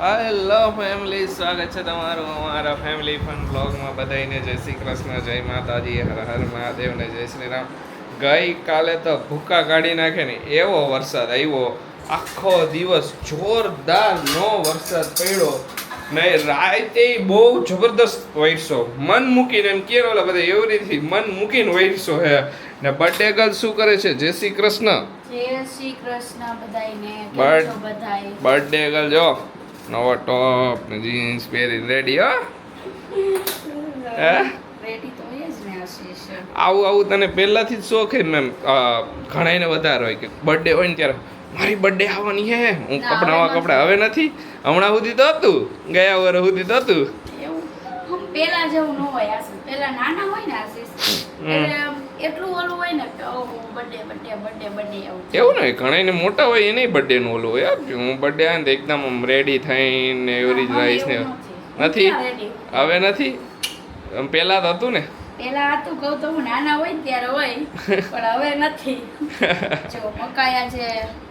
Hello family સ્વાગત છે તમારું અમારા ફેમિલી ફન બ્લોગમાં બધાને જય શ્રી કૃષ્ણ જય માતાજી હર હર મહાદેવ ને જય શ્રી રામ ગઈ કાલે તો ભૂકા કાઢી નાખે ને એવો વરસાદ આવ્યો. આખો દિવસ જોરદાર નો વરસાદ પડ્યો ને રાતે બહુ જબરદસ્ત વરસો મન મૂકીને એમ કે ઓલા બધા એવી રીતે મન મૂકીને વરસો હે. ને બર્થડે ગર્લ શું કરે છે? જય શ્રી કૃષ્ણ. જય શ્રી કૃષ્ણ બધાય? બર્થડે ગર્લ જો. નવો ટોપ ને જીન્સ પહેરી રેડી હો. આવું આવું તને પહેલાથી જ શોખ હે મેમ. ઘણાઈને વધારે હોય કે બર્થડે હોય ને ત્યારે મારી બર્થડે આવવાની હે. હું કપડાં નવા હવે કપડા હવે નથી. હમણાં સુધી તો હતું. ગયા વર્ષ સુધી તો હતું. પેલા જેવું ન હોય પેલા નાના હોય ને આશીષ એટલે ઓલું હોય ને કે ઓહો બર્થડે બર્થડે બર્થડે બર્થડે એવું. એવું નહીં મોટા હોય એને બર્થડે નું ઓલું હોય. હું બર્થડે આવે ને એકદમ રેડી થઈને એવી રાઈસ ને નથી. હવે નથી? પહેલા તો હતું ને? પેલા હતું કહું તો હું નાના હોય ત્યારે હોય પણ હવે નથી. જો મકાયા છે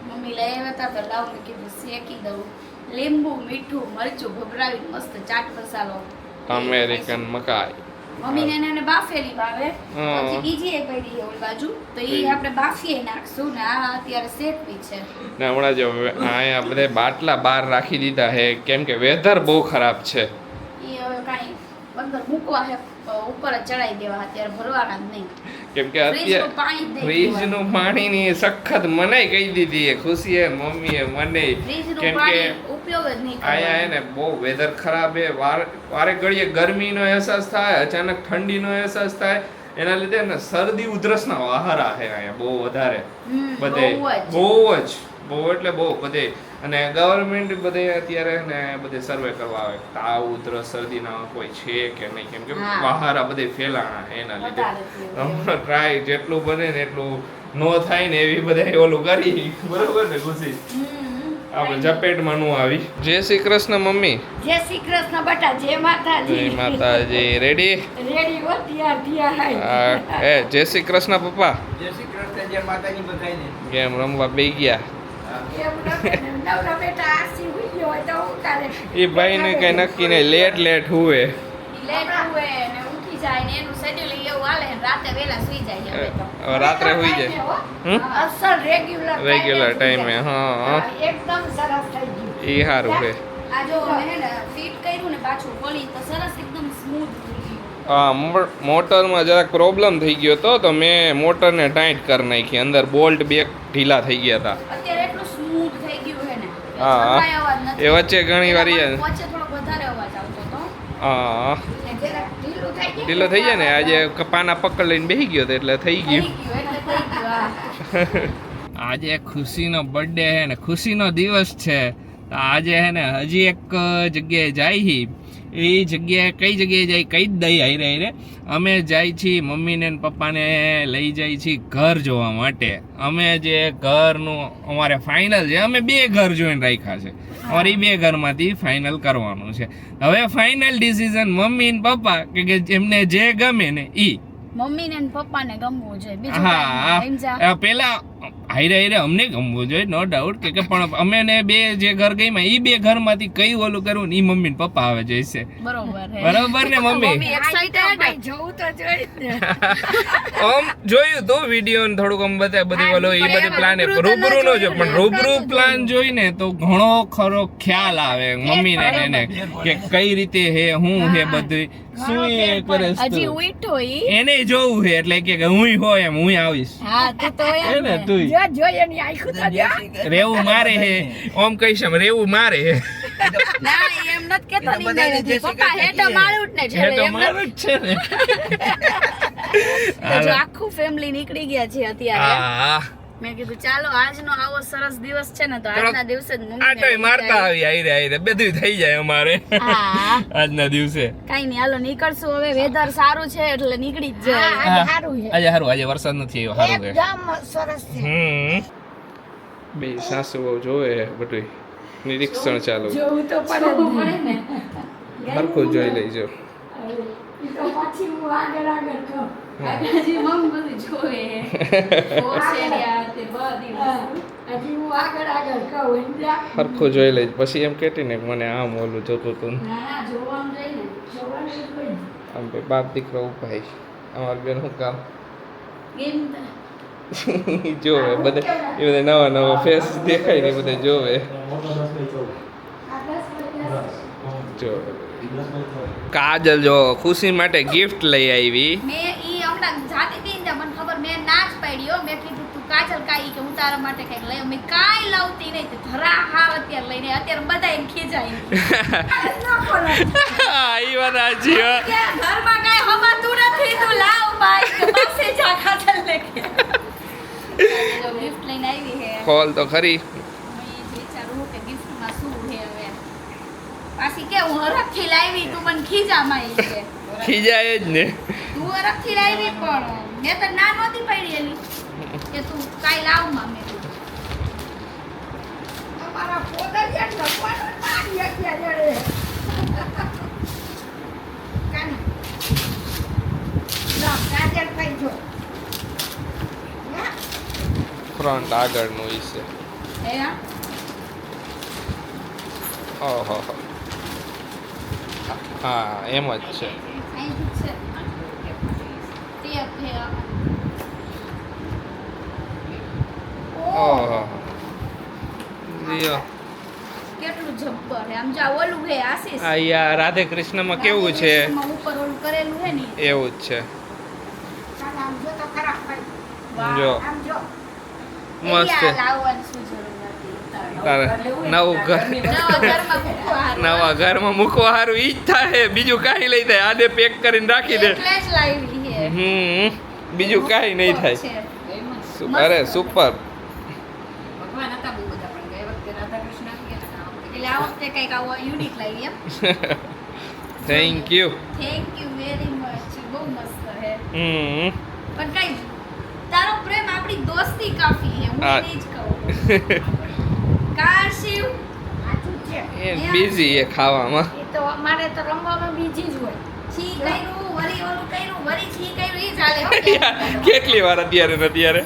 મમ્મી લઈ આવ્યા હતા તો લાવ મેં કીધું શેકી દઉં. લીંબુ મીઠું મરચું ભભરાવી મસ્ત ચાટ મસાલો. અમેરિકન મકાઈ. મમ્મીને ને એને બાફેલી ભાવે. પછી બીજી એક પડી ઓલી બાજુ. તો એ આપણે બાફીએ નાખશું ને આ અત્યારે શેકવી છે. ને હમણાં જો અહીંયા બધે બાટલા બહાર રાખી દીધા છે. કેમ કે વેધર બહુ ખરાબ છે. એ હવે કાંઈ અંદર મૂકવા છે ઉપર જ ચડાવી દેવા અત્યારે ભરવાના જ નહીં. કેમ કે અત્યારે ફ્રીજનું પાણીની સખત મનાઈ કહી દીધી એ ખુશીએ મમ્મીએ મને. કેમ કે અહીંયા હે ને બહુ વેધર ખરાબ એ વાર ઘડીએ ગરમીનો અહેસાસ થાય અચાનક ઠંડીનો અહેસાસ થાય. એના લીધે ને શરદી ઉધરસના વહારા છે અહીંયા બહુ વધારે. બધે બહુ જ. બહુ એટલે બહુ બધે. અને ગવર્મેન્ટ બધે અત્યારે ને બધે સર્વે કરવા આવે. તાવ ઉધર શરદીના કોઈ છે કે નહીં? કેમ કે બહાર આ બધે ફેલાણા એના લીધે. હમણાં ટ્રાય જેટલું બને ને એટલું નો થાય ને એવી બધા ઓલું કરી. બરોબર ને ખુશી? હમ. આપણે ઝપેટમાં નું આવી. જય શ્રી કૃષ્ણ મમ્મી. જય શ્રી કૃષ્ણ બટા જય માતાજી. જય માતાજી. રેડી રેડી હો તૈયાર તૈયાર એ જય શ્રી કૃષ્ણ પપ્પા. જય શ્રી કૃષ્ણ જય માતાજી બધાયને. ગેમ રમવા બે ગયા. એમ ભાઈ ને, એ કઈ નક્કી નહીં લેટ લેટ હુવે. રાત્રે સુઈ જાય. રેગ્યુલર ટાઈમે હા. એકદમ સરસ થઈ ગયું. એ સારું છે મોટરમાં જરાક પ્રોબ્લેમ થઈ ગયો હતો તો મેં મોટરને ટાઈટ કરી નાખી. અંદર બોલ્ટ બે ઢીલા થઈ ગયા હતા સ્મૂથ થઈ ગયું હે ને. હા, એ વચ્ચે ઘણી વાર વચ્ચે થોડોક વધારે અવાજ આવતો હતો. હા ઢીલો થઈ જાય ને? આજે પાના પકડ લઈને બેસી ગયો એટલે થઈ ગયું. આજે ખુશીનો બર્થડે છે ને? ખુશીનો દિવસ છે. તો આજે હે ને હજી એક જગ્યાએ જાય હી. એ જગ્યાએ કઈ જગ્યાએ જાય કઈ જ દઈ હારે હારે અમે જાય છીએ મમ્મીને પપ્પાને લઈ જાય છીએ ઘર જોવા માટે. અમે જે ઘરનું અમારે ફાઇનલ છે અમે બે ઘર જોઈને રાખ્યા છે. અમારે બે ઘરમાંથી ફાઇનલ કરવાનું છે. હવે ફાઇનલ ડિસિઝન મમ્મી ને પપ્પા કે એમને જે ગમે ને ઈ. મમ્મી ને પપ્પાને ગમવું જોઈએ. બીજું હા પેલા હાઈરે હાઈરે અમને ગમવું જોઈએ નો ડાઉટ કે પણ અમે ને બે જે ઘર ગઈમાં એ બે ઘરમાંથી કઈ ઓલું કરવું ને ઈ મમ્મી ને પપ્પા આવે જોઈશે. બરોબર બરોબર ને મમ્મી? આમ જોયું તો વીડિયો ને થોડુંક આમ બધા બધી ઓલો એ બધી પ્લાન રૂબરૂ રૂબરૂ નો ન જો પણ રૂબરૂ પ્લાન જોઈને તો ઘણો ખરો ખ્યાલ આવે મમ્મી ને એને કે કઈ રીતે હે હું હે. બધું? શું કરે હજી તું? એને જોવું છે એટલે કે હું એમ હું આવીશ. હા તું તો. તું જો. આખું તો રેવું મારે હે ઓમ કહીશ એમ રેવું મારે હે ના એમ કેતો ની પપ્પા મારું જ ને છે છેલ્લે મારું જ છે ને. આખું ફેમિલી નીકળી ગયા છે અત્યારે. હા. મેં કીધું ચાલો આજનો આવો સરસ દિવસ છે ને તો આજના દિવસે જ મારતા આવી. આઈરે આઈરે બધું થઈ જાય અમારે. આજના દિવસે. કઈ નહીં હાલો નીકળશું. હવે વેધર સારું છે એટલે નીકળી જ જાય આજે સારું છે. આજે સારું આજે વરસાદ નથી આવ્યો સારું છે. એકદમ સરસ છે. હમ. બે સાસુઓ જોવે બધું નિરીક્ષણ ચાલુ. જોવું તો પડે ને. હરખું જોઈ લેજો. તો પછી હું આગળ આગળ કહું. હજી મમ બધું જોવે. તે? સરખું જોઈ લઈશ. પછી એમ કેટી ને મને આમ ઓલું જોતું ને. આમ ભાઈ બાપ દીકરો ઉપાય અમારું બેન શું કામ? જોવે બધા એ બધા નવા નવા ફેસ દેખાય ને બધે જોવે. જોવે કાજલ જો ખુશી માટે ગિફ્ટ લઈ આવી. હમણાં જાતી હતી ને મને ખબર મેં ના જ પાડ્યો મેં કીધું તું કાજલ કાઈ કે હું તારા માટે કંઈક લઈ મેં કાંઈ લાવતી નહીં. તે ધરા હાર અત્યારે લઈને અત્યારે બધા એમ ખીજાય. આઈ વાત કે ઘરમાં કાંઈ હમાતું નથી તું લાવ ભાઈ. પાસે જા કાજલ લે કે. ગિફ્ટ લઈને આવી હે. કોલ તો ખરી. વિચારું કે ગિફ્ટમાં શું હે હવે. પાછી કે હું હરખથી લાવી તું મને ખીજામાં ઈ કે ખીજાય જ ને. તું હરખથી લાવી પણ મેં તો ના નહોતી પાડી એલી કે તું કાંઈ લાવમાં મેં. અમારા પોદરિયા ભગવાન મારી અત્યારે જડે. કાની લો, કાજલ ભાઈ જો. ફ્રન્ટ આગળનું ઈ છે હે હા ઓહો હા એમ જ છે અહીંથી છે ટેપ હે ઓહો. લ્યો. કેટલું જબ્બર હે આમ જા ઓલું હે આશીષ આ યા રાધે કૃષ્ણમાં કેવું છે? ઉપર ઓલું કરેલું હે ને એવું જ છે. જો. મસ્ત. નવું ઘર. નવા ઘરમાં મૂકવા સારું ઈ જ થાય. બીજું કાંઈ લઈ જાય આને પેક કરીને રાખી દે. હમ. બીજું કાંઈ નહીં થાય. અરે સુપર ભગવાન હતા બહુ બધા પણ ગઈ વખતે રાધા કૃષ્ણ આવી ગયા હતા આ વખતે. કંઈક આવો યુનિક લાવી એમ. Thank you thank you very much બહુ મસ્ત હે. હમ. પણ કઈ તારો પ્રેમ આપણી દોસ્તી કાફી હે હું એ જ કહું. કા શિવ એ બિઝી એ ખાવામાં. એ તો અમારે તો રમવામાં બીજી જ હોય. છી કર્યું વરી ઓલું કર્યું વરી છી કર્યું એ ચાલે કેટલી વાર અત્યારે અત્યારે?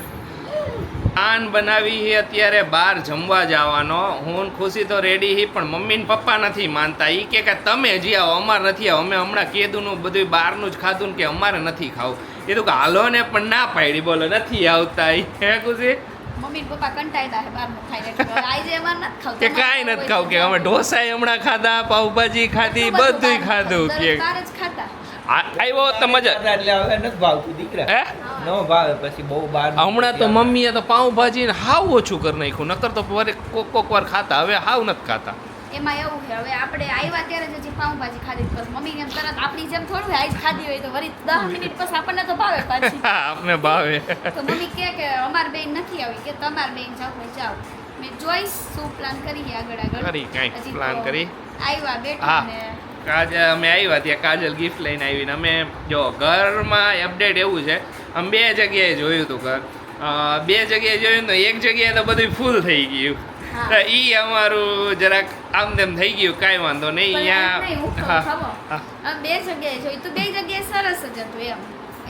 આન બનાવી હી અત્યારે બહાર જમવા જવાનો. હું ખુશી તો રેડી હી પણ મમ્મી ને પપ્પા નથી માનતા. ઈ કે કે તમે જી આવો અમારે નથી આવો. અમે હમણાં કીધુંનું બધું બહારનું જ ખાધું ને કે અમારે નથી ખાવું. એ કે હાલો ને પણ ના પાડી. બોલો નથી આવતા હે ખુશી? મમ્મી પપ્પા કંટાળ્યા હે બહારનું ખાઈને એટલે આજે અમાર નથી ખાવ. કે કાંઈ નથી ખાવું કે અમે ઢોસા હમણાં ખાધા પાવભાજી ખાધી બધુંય ખાધું કે આવ્યો તો મજા. એટલે હવે નથી ભાવતું દીકરા. હે? ન ભાવે પછી બહુ બાર હમણાં તો મમ્મીએ તો પાઉંભાજી ને હાવ ઓછું કરી નાખ્યું નકર તો વારે કોક કોક વાર ખાતા હવે હાવ નથી ખાતા. એમાં એવું છે હવે આપણે આવ્યા ત્યારે જ હજી પાઉંભાજી ખાધી બસ મમ્મી એમ તરત આપણી જેમ થોડું આઈસ ખાધી હોય તો વળી દસ મિનિટ પછી આપણને તો ભાવે પાછી. આપને ભાવે. તો મમ્મી કહે કે અમાર બેન નથી આવી કે તમાર બેન જાવ હોય જાવ મેં જોઈશ શું પ્લાન કરી આગળ આગળ. કરી કાંઈક પ્લાન કરી. આવ્યા હા. કાજલ અમે આવ્યા ત્યાં કાજલ ગિફ્ટ લઈને આવીને અમે જો ઘરમાં અપડેટ એવું છે અમે બે જગ્યાએ જોયું હતું ઘર. બે જગ્યાએ જોયું તો એક જગ્યાએ તો બધું ફૂલ થઈ ગયું. તો ઈ અમારું જરાક આમ તેમ થઈ ગયું કાંઈ વાંધો નહીં. અહીંયા બે જગ્યાએ જોયું. તો બે જગ્યાએ સરસ જ હતું એમ.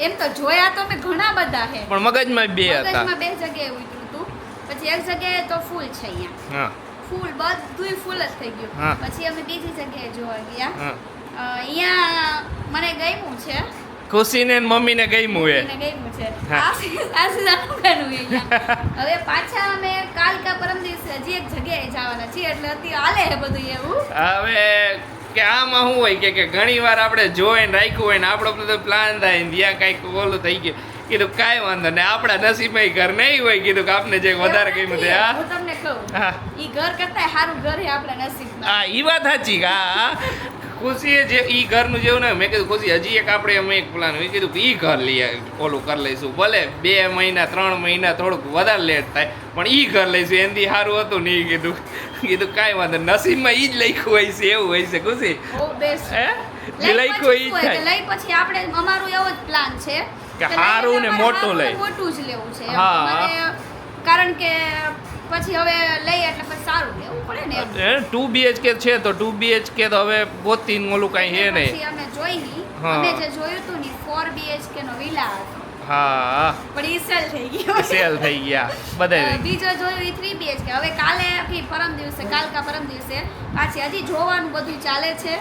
એમ તો જોયા તો મેં ઘણા બધા છે પણ મગજમાં બે હતા. મગજમાં બે જગ્યાએ ઉતર્યું હતું. પછી એક જગ્યાએ તો ફૂલ છે અહીંયા. હા. ફૂલ બધુંય ફૂલ જ થઈ ગયું. પછી અમે બીજી જગ્યાએ જોવા ગયા. અહીંયા મને ગમ્યું છે. ખુશીને મમ્મીને ગમ્યું એ. ગમ્યું છે. હવે પાછા અમે કાલ કા પરમ દિવસે હજી એક જગ્યાએ જવાના છીએ એટલે અત્યારે હાલે છે બધું એવું. હવે કે આમાં શું હોય કે ઘણી વાર આપણે જોઈને રાખ્યું હોય ને આપણો બધો પ્લાન થાય ને ત્યાં કાંઈક ઓલું થઈ ગયું. કીધું કાંઈ વાંધો ને આપણા નસીબમાં ઘર નહીં હોય કીધું કે આપને જે વધારે ગમ્યું તે હા? હું તમને કહું હા. એ ઘર કરતા સારું ઘર એ આપણા નસીબમાં. હા એ વાત સાચી હા. ખુશીએ જે એ ઘરનું જેવું ને મેં કીધું ખુશી હજી એક આપણે અમે એક પ્લાન મેં કીધું કે એ ઘર લઈએ ઓલું કરી લઈશું ભલે બે મહિના ત્રણ મહિના થોડુંક વધારે લેટ થાય પણ ઈ ઘર લઈશું એનાથી સારું હતું ને ઈ કીધું. કીધું કાંઈ વાંધો નહીં. નસીબમાં એ જ લખ્યું હોય છે એવું હોય છે ખુશી. હે? લખ્યું એ જ થાય. પછી આપણે અમારું એવો જ પ્લાન છે કે સારું ને મોટું લઈ. મોટું જ લેવું છે હા. કારણ કે પછી હવે લઈ એટલે પછી સારું લેવું પડે ને. ટુ બીએચકે છે તો ટુ બીએચકે તો હવે ગોતીને ઓલું કાંઈ હે નહીં. અમે જોઈ. અમે જે જોયું હતું ને ફોર બીએચકે નો વિલા હતો હા. પણ ઈ સેલ થઈ ગયો. સેલ થઈ ગયા. બધા બીજો જોયું એ થ્રી બીએચકે હવે કાલે કે પરમ દિવસે કાલ કા પરમ દિવસે પાછી હજી જોવાનું બધું ચાલે છે.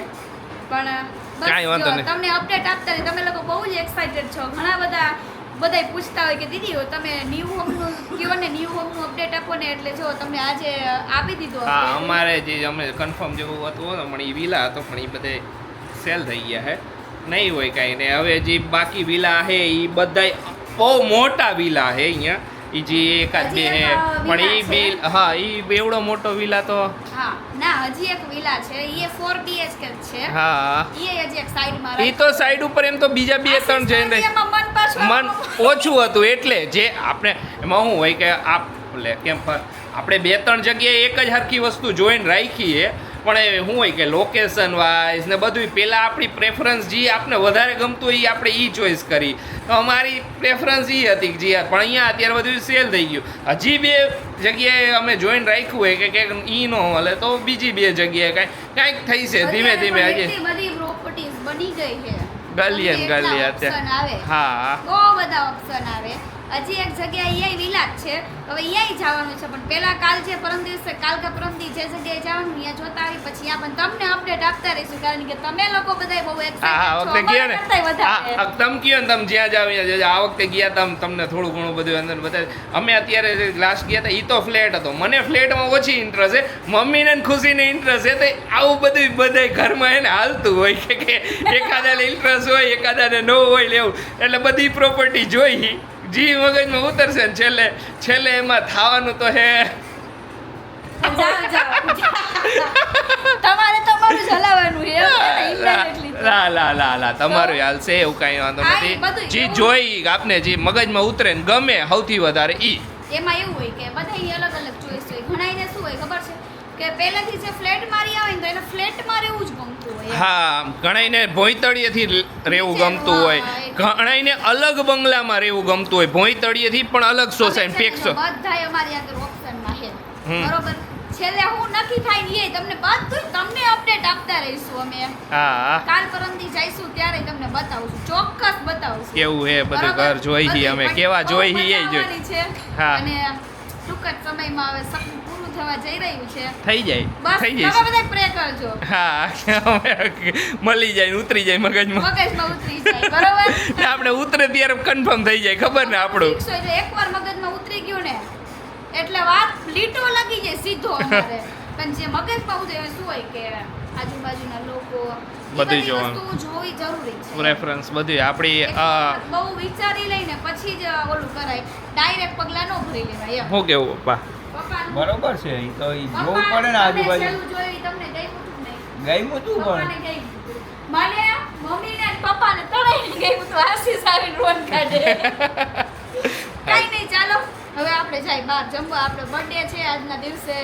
પણ કાંઈ વાંધો નહીં. તમને અપડેટ આપતા રહી તમે લોકો બહુ જ એક્સાઇટેડ છો. ઘણા બધા બધાય પૂછતા હોય કે દીદી હો તમે ન્યૂ હોમનું કયો ને ન્યૂ હોમનું અપડેટ આપો ને? એટલે જો તમને આજે આપી દીધું હા અમારે જે અમે કન્ફર્મ જેવું હતું પણ એ વિલા હતો પણ એ બધે સેલ થઈ ગયા છે નહીં હોય કાંઈ ને હવે જે બાકી વિલા છે એ બધાય બહુ મોટા વિલા છે અહીંયા. એ જે એકાદ બે પણ એ બિલ હા એ એવડો મોટો વિલા તો. હા ના હજી એક વિલા છે. એ ફોર બીએચકે છે. હા. એ હજી એક સાઈડમાં એ તો સાઈડ ઉપર એમ તો બીજા બે ત્રણ જઈને મન મન ઓછું હતું એટલે જે આપણે એમાં શું હોય કે આપ લે કેમ આપણે બે ત્રણ જગ્યાએ એક જ હરખી વસ્તુ જોઈને રાખીએ પણ એ શું હોય કે લોકેશન વાઇઝ ને બધું પહેલાં આપણી પ્રેફરન્સ જે આપણે વધારે ગમતું એ આપણે એ ચોઈસ કરી. તો અમારી પ્રેફરન્સ એ હતી કે જે પણ અહીંયા અત્યારે બધું સેલ થઈ ગયું. હજી બે જગ્યાએ અમે જોઈન રાખ્યું હોય કે કંઈક ઈ ન મળે તો બીજી બે જગ્યાએ કાંઈક કાંઈક થઈ છે ધીમે ધીમે હજી. પણ બધી પ્રોપર્ટીઝ બની ગઈ છે. ગલિયન આવે અત્યારે. હા. બહુ બધા ઓપ્શન આવે. હજી એક જગ્યાએ અહીંયા વિલાજ છે. હવે અહીંયા જવાનું છે પણ પહેલા કાલ છે પરમ દિવસે કાલ કે પરમ જે જગ્યાએ જવાનું અહીંયા જોતા આવી પછી આપણે તમને અપડેટ આપતા રહીશું કારણ કે તમે લોકો બધાય બહુ એક્સાઇટેડ છો. વખતે ગયા ને? તમે કયો ને તમે જ્યાં જાવ ત્યાં આ વખતે ગયા તમ તમને થોડું ઘણું બધું અંદર બધા અમે અત્યારે લાસ્ટ ગયા હતા એ તો ફ્લેટ હતો. મને ફ્લેટમાં ઓછી ઇન્ટરેસ્ટ છે. મમ્મીને ને ખુશીને ઇન્ટરેસ્ટ છે. તો આવું બધું બધા ઘરમાં એને હાલતું હોય કે કે એકાદાને ઇન્ટરેસ્ટ હોય એકાદાને ન હોય લેવું એટલે બધી પ્રોપર્ટી જોઈ. જી મગજમાં ઉતરશે ને છેલ્લે. છેલ્લે એમાં થવાનું તો હે. જાઓ, જાઓ. તમારે તમારું જ છે. લા લા લા લા તમારું હાલશે એવું કાંઈ વાંધો નથી. જે જોઈ આપને જે મગજમાં ઉતરે ને ગમે સૌથી વધારે ઈ. એમાં એવું હોય કે બધાય અલગ અલગ ચોઈસ હોય. ઘણાયને શું હોય ખબર છે? કે પહેલેથી જે ફ્લેટ મારી આવે ને તો એને ફ્લેટમાં રહેવું જ ગમતું હોય. હા ઘણાઈને ભોંયતળિયેથી રહેવું ગમતું હોય. ઘણાઈને અલગ બંગલામાં રહેવું ગમતું હોય. ભોંયતળિયેથી પણ અલગ સોસાયટી પેક્સો બધાય અમારી આગળ ઓપ્શનમાં છે. બરોબર? છેલ્લે હું નક્કી થાય ને એ તમને બધું તમને અપડેટ આપતા રહીશું અમે. હા. કાલ પરમથી જઈશું ત્યારે તમને બતાવશું ચોક્કસ બતાવશું કેવું હે બધું ઘર જોઈ હી અમે. કેવા જોઈ હી એ જોઈ છે. હા. અને ટૂંક જ સમયમાં હવે સપનું પૂરું થવા જઈ રહ્યું છે. થઈ જાય. થઈ જાય. તમે બધા પ્રે કરજો. હા મળી જાય ઉતરી જાય મગજમાં. મગજમાં ઉતરી જાય બરોબર? આપણે ઉતરે ત્યારે કન્ફર્મ થઈ જાય ખબર ને આપણું? એકવાર મગજમાં ઉતરી એટલે વાત લીટો લાગી જાય સીધો અમારે. પણ જે મગજ ઉતરે એમાં શું હોય કે આજુબાજુના લોકો બધું જોવાનું. જોવી જરૂરી છે. રેફરન્સ બધી. આપણી બહુ વિચારી લઈને પછી જ ઓલું કરાય. ડાયરેક્ટ પગલા ન ભરી લેવાય એમ. શું કેવું પપ્પા? બરોબર છે એ તો એ જોવું પડે ને આજુબાજુ. જોયું તમને નહીં? ગયું તું પપ્પાને પણ. મને મમ્મીને અને પપ્પાને ત્રણેયને ગમ્યું તું. આશીષ આવીને રોન કાઢે. કઈ હવે આપણે જાય બહાર જમવા. આપણો બર્થડે છે આજના દિવસે.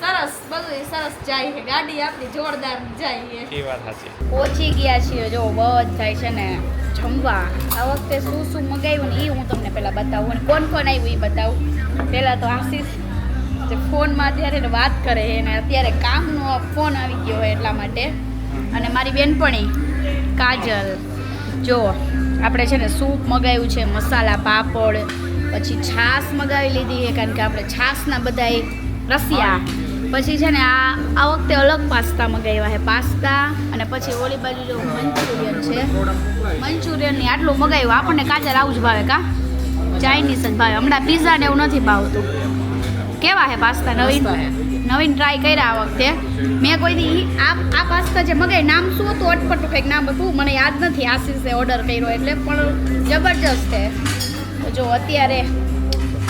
સરસ બધું સરસ જાય છે. ગાડી આપણી જોરદાર જાય છે. એ વાત સાચી. પહોંચી ગયા છીએ. જો બધા છે ને જમવા. આ વખતે શું શું મગાવ્યું ને એ હું તમને પહેલાં બતાવું. અને કોણ કોણ આવ્યું એ બતાવું. પહેલાં તો આશીષ જે ફોનમાં અત્યારે વાત કરે છે અને અત્યારે કામનો ફોન આવી ગયો હોય એટલા માટે. અને મારી બેનપણી કાજલ. જો આપણે છે ને સૂપ મગાવ્યું છે મસાલા પાપડ પછી છાશ મગાવી લીધી છે કારણ કે આપણે છાશના બધાય રસિયા. પછી છે ને આ આ વખતે અલગ પાસ્તા મગાવ્યા છે. પાસ્તા અને પછી ઓલી બાજુ જો મંચુરિયન છે. મંચુરિયનની આટલું મગાવ્યું. આપણને કાચર આવું જ ભાવે કા? ચાઇનીઝ જ ભાવે. હમણાં પીઝા ને એવું નથી ભાવતું. કેવા છે પાસ્તા નવીન? નવીન ટ્રાય કર્યા આ વખતે. મેં કોઈ દી આ આ પાસ્તા જે મગાવી નામ શું હતું? અટપટું કંઈક નામ હતું. મને યાદ નથી. આશીષે ઓર્ડર કર્યો એટલે પણ જબરજસ્ત છે. જો અત્યારે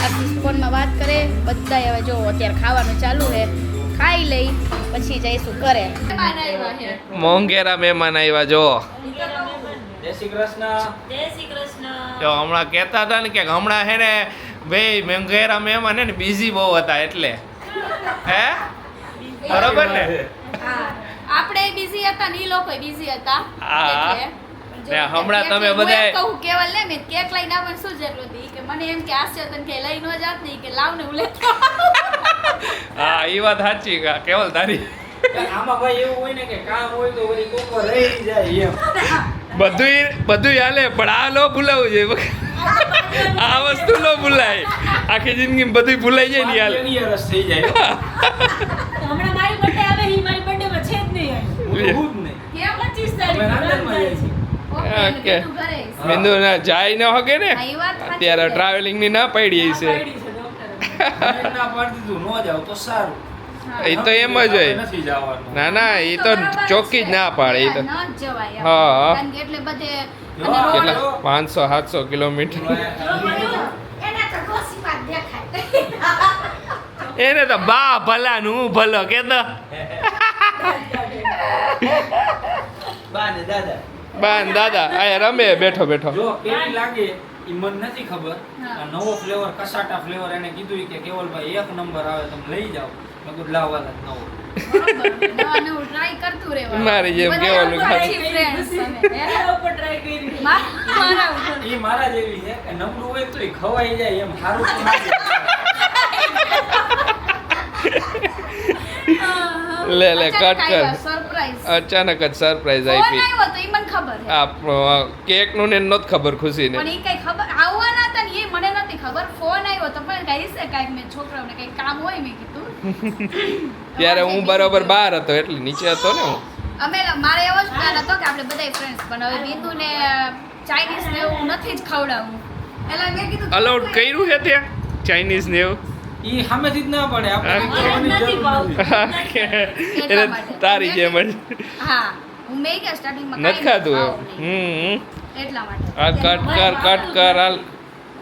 આશીષ ફોનમાં વાત કરે બધા હવે જો અત્યારે ખાવાનું ચાલુ છે ખાઈ લઈ પછી જઈશું ઘરે. મોંઘેરા મહેમાન આવ્યા જો. જય શ્રી કૃષ્ણ. જો હમણાં કહેતા હતા ને કે હમણાં હે ને ભાઈ મોંઘેરા મહેમાન હે ને બિઝી બહુ હતા એટલે. હે? બરોબર ને? આપણે બિઝી હતા ને ઈ લોકો બિઝી હતા. હા. ને હમણાં તમે બધા બધાય- કહું કેવલ ને મેં કેક લઈને આવવાની શું જરૂર હતી? કે મને એમ કે આશ્ચર્ય તને કે લઈ ન જાત નહીં કે લાવ ને હું હા એ વાત સાચી કા કેવલ તારી. આમાં ભાઈ એવું હોય ને કે કામ હોય તો વળી કોકો રહી જાય એમ. બધું બધું હાલે પણ આ લો ભૂલાવું જોઈએ. આ વસ્તુ ન ભૂલાય. આખી જિંદગી બધું ભૂલાઈ જાય ને યાર રસ થઈ જાય. હમણાં મારી બર્થડે આવે, ઈ મારી બર્થડે માં છે જ નહીં. હું જ નહીં. કે 25 અમે તારીખે. ઓકે. બિંદુ ના જાય ન હકે ને અત્યારે. ટ્રાવેલિંગની ના પડી છે પાડી છે ડોક્ટરે. મને ના પાડી દીધું ન જાવ તો સારું હા. એ તો એમ જ હોય ના ના એ તો ચોખ્ખી જ ના પાડે એ તો. હા. કેટલા પાંચસો સાતસો કિલોમીટર એના તો ડોશીમાં જ દેખાય. એને તો બા ભલા નું હું ભલો કે તો બા ને દાદા બા ને દાદા આ રમે બેઠો બેઠો. જો કેવી લાગે ઈ મને નથી ખબર આ નવો ફ્લેવર કસાટા ફ્લેવર એને કીધું કે કેવલભાઈ એક નંબર આવે તમે લઈ જાઓ. મેં કીધું લાગ નવો. મારી જેમ કેવાનું. મા- મારા જેવી છે કે નબળું હોય તો ખવાઈ જાય એમ સારું. લે લે અચાનક કટ કર. અચાનક જ સરપ્રાઈઝ આપી આવ્યો તો ઈ મને ખબર છે. આ કેકનું ને નત ખબર ખુશી ને પણ ઈ કઈ ખબર આવવાના હતા ને એ મને નથી ખબર. ફોન આવ્યો તો પણ કઈ છે કાંઈક મેં છોકરાઓને કઈ કામ હોય મેં કીધું. ત્યારે હું બરોબર બહાર હતો એટલે નીચે હતો ને હું. અમે મારે એવો જ પ્લાન હતો કે આપણે બધાય ફ્રેન્ડ્સ પણ હવે બિંદુ ને ચાઇનીઝ ને એવું નથી જ ખવડાવવું એટલે મેં કીધું અલાઉડ કર્યું છે ત્યાં? ચાઇનીઝ ને એવું? ઈ સામેથી જ ના પડે આપણે તારી જેમ જ. હા. હું મેં કે સ્ટાર્ટિંગમાં નથી નહીં. હમ એટલા. માટે. આ કટ કર કટ કર હાલ.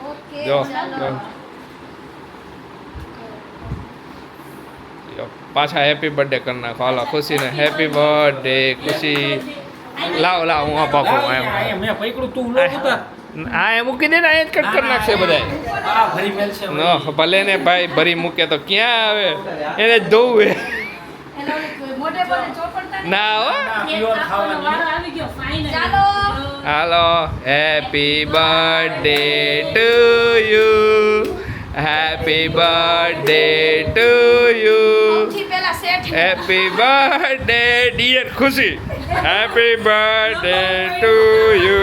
ઓકે જો, પાછા હેપી બર્થડે કરી નાખો. હાલો ખુશીને. હેપી બર્થડે ખુશી. લાવ લાવ હું આ પાપો એમ. હા મેં તું આ એ મૂકી દે ને અહીંયા જ કટ કરી નાખશે બધાય. આ ભરી મેલ છે ન ભલે ને ભાઈ ભરી મૂકે તો ક્યાં આવે? એને જ ધોવું હે. ના હો. હાલો. Happy birthday to you happy birthday to you happy birthday dear Khushi. Happy birthday to you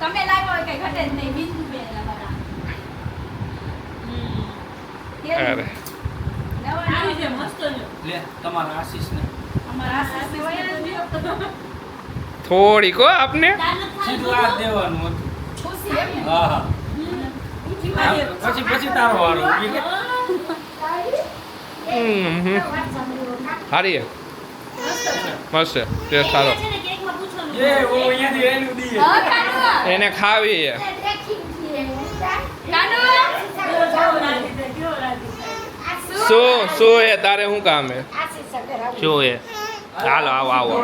તમે હોય કઈ ઘટે જ નહીં. બીજું બે? અરે નવા આવી નવા. છે, મસ્ત છે. લે તમારા જ ગયો. થોડીક હો આપને સીધું આ દેવાનું હતું ને? હા હા. પછી પછી તારો વારો. હારી મસ્ત છે સારો ને. એને ખાવી હે કાનુ. કેવો રાજી છે, કેવો રાજી છે. શું શું હે તારે શું કામ હે શું હે હાલો આવો આવો.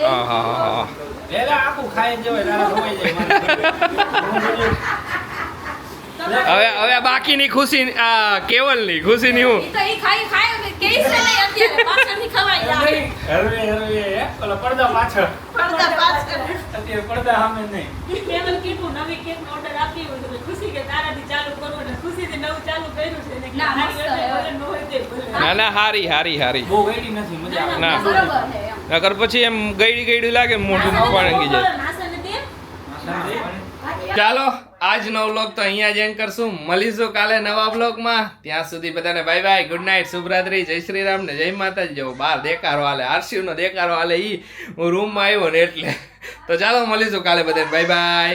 હા હા હા હા. લેલા આખું ખાઈ જવાય તારા ખવાઈ જાય મારે. હવે હવે બાકીની ખુશી આ કેવલની ખુશીની હું? ઓલા પડદા પાછળ પડદા પાછળ. અત્યારે પડદા સામે નહીં મેં મને કીધું નવી કેકનો ઓર્ડર આપી હોય તો ખુશી કે તારાથી ચાલુ કરવું ને ખુશીથી નવું ચાલુ કર્યું છે હારી એટલે હે. ભલે ન. ના ના હારી હારી હારી બહુ ગઈડી નથી મજા આવે ના. બરોબર. નકર પછી એમ ગઈડી ગઈડી લાગે મોઢું પાણી જાય ચાલો આજનો વ્લોગ તો અહીંયા જ એન્ડ કરશું. મળીશું કાલે નવા વ્લોગમાં ત્યાં સુધી બધાને બાય બાય ગુડ નાઇટ શુભરાત્રી, જય શ્રી રામ ને જય માતાજી. જેવો બાર દેખારો હાલે આરસીયુ નો દેખારો હાલે ઈ હું રૂમમાં આવ્યો ને એટલે. તો ચાલો, મળીશું કાલે બધાને. Bye by